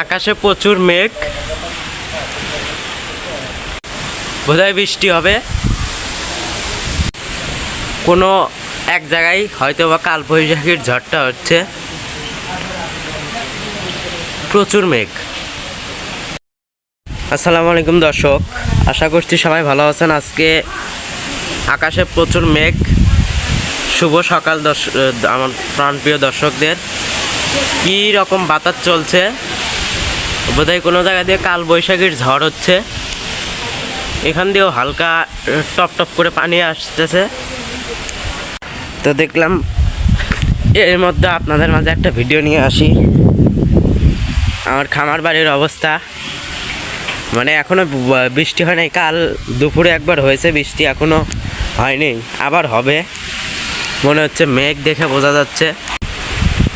আকাশে প্রচুর মেঘ। বোধহয় বৃষ্টি হবে। কোনো এক জায়গায় হয়তো বা কালবৈশাখীর ঝড়টা হচ্ছে। প্রচুর মেঘ। আসসালামু আলাইকুম দর্শক, আশা করছি সবাই ভালো আছেন। আজকে আকাশে প্রচুর মেঘ। শুভ সকাল দর্শ আমার প্রাণপ্রিয় দর্শকদের। কী রকম বাতাস চলছে? বোধহয় কোনো জায়গা দিয়ে কাল বৈশাখীর ঝড় হচ্ছে। এখান দিয়েও হালকা টপ টপ করে পানি আসতেছে। তো দেখলাম, এর মধ্যে আপনাদের মাঝে একটা ভিডিও নিয়ে আসি। আমার খামার বাড়ির অবস্থা। মানে এখনও ব- বৃষ্টি হয় নাই। কাল দুপুরে একবার হয়েছে বৃষ্টি, এখনও হয়নি, আবার হবে। মনে হচ্ছে মেঘ দেখে বোঝা যাচ্ছে।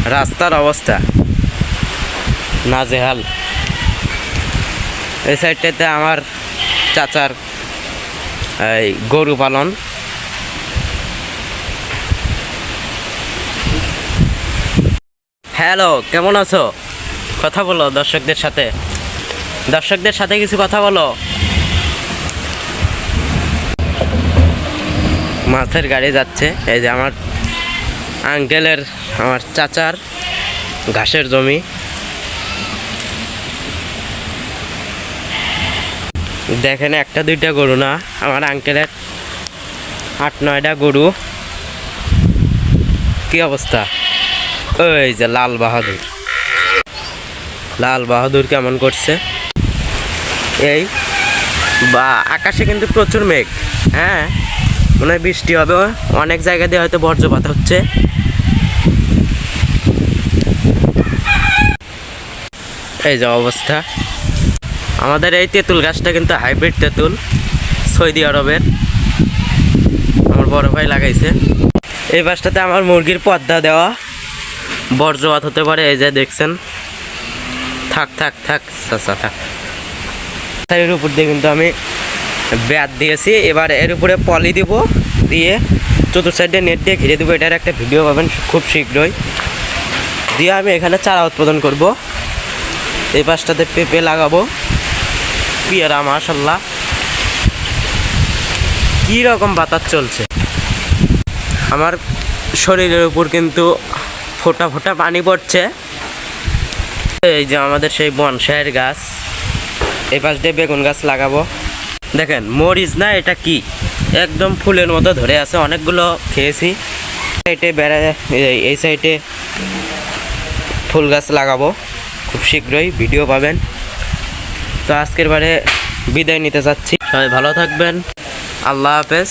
রাস্তার অবস্থা। নাজেহাল। এই সাইডটাতে আমার চাচার এই গরু পালন। হ্যালো, কেমন আছো? কথা বলো দর্শকদের সাথে। দর্শকদের সাথে কিছু কথা বলো। মাছের গাড়ি যাচ্ছে, এই যে আমার আঙ্কেলের আমার চাচার ঘাসের জমি। দেখেন একটা, দুইটা গরু না? আমার আঙ্কেলের আট, নয়টা গরু। কি অবস্থা? ওই যে লাল বাহাদুর। লাল বাহাদুর কেমন করছে? এই, বা, আকাশে কিন্তু প্রচুর মেঘ। হ্যাঁ মনে হয় বৃষ্টি হবে। অনেক জায়গা দিয়ে হয়তো বজ্রপাত হচ্ছে। এই যে অবস্থা। আমাদের এই তেঁতুল গাছটা কিন্তু হাইব্রিড তেঁতুল, সৌদি আরবের। আমার বড় ভাই লাগাইছে। এই গাছটাতে আমার মুরগির পর্দা দেওয়া বজ্রপাত হতে পারে, এই যে দেখছেন। থাক থাক থাক চাচা থাক। এর উপর দিয়ে কিন্তু আমি ব্যাট দিয়েছি। এবার এর উপরে পলি দিব দিয়ে চতুর সাইডে নেট দিয়ে ঘিরে দেবো। এটার একটা ভিডিও পাবেন খুব শীঘ্রই। দিয়ে আমি এখানে চারা উৎপাদন করব। এই পাশটাতে পেঁপে লাগাবো। পেয়ারা, মাশাল্লাহ। রকম বাতাস চলছে? আমার শরীরের উপর কিন্তু ফোটা ফোটা পানি পড়ছে। এই যে আমাদের সেই বনসাইয়ের গাছ, এই পাশ দিয়ে বেগুন গাছ লাগাবো। দেখেন, মরিচ না, এটা কি? একদম ফুলের মতো ধরে আছে, অনেকগুলো খেয়েছি। সাইডে বেড়া এই সাইডে ফুল গাছ লাগাবো। খুব শীঘ্রই, ভিডিও পাবেন। তো আজকের বারে বিদায় নিতে চাচ্ছি সবাই ভালো থাকবেন। আল্লাহ হাফেজ।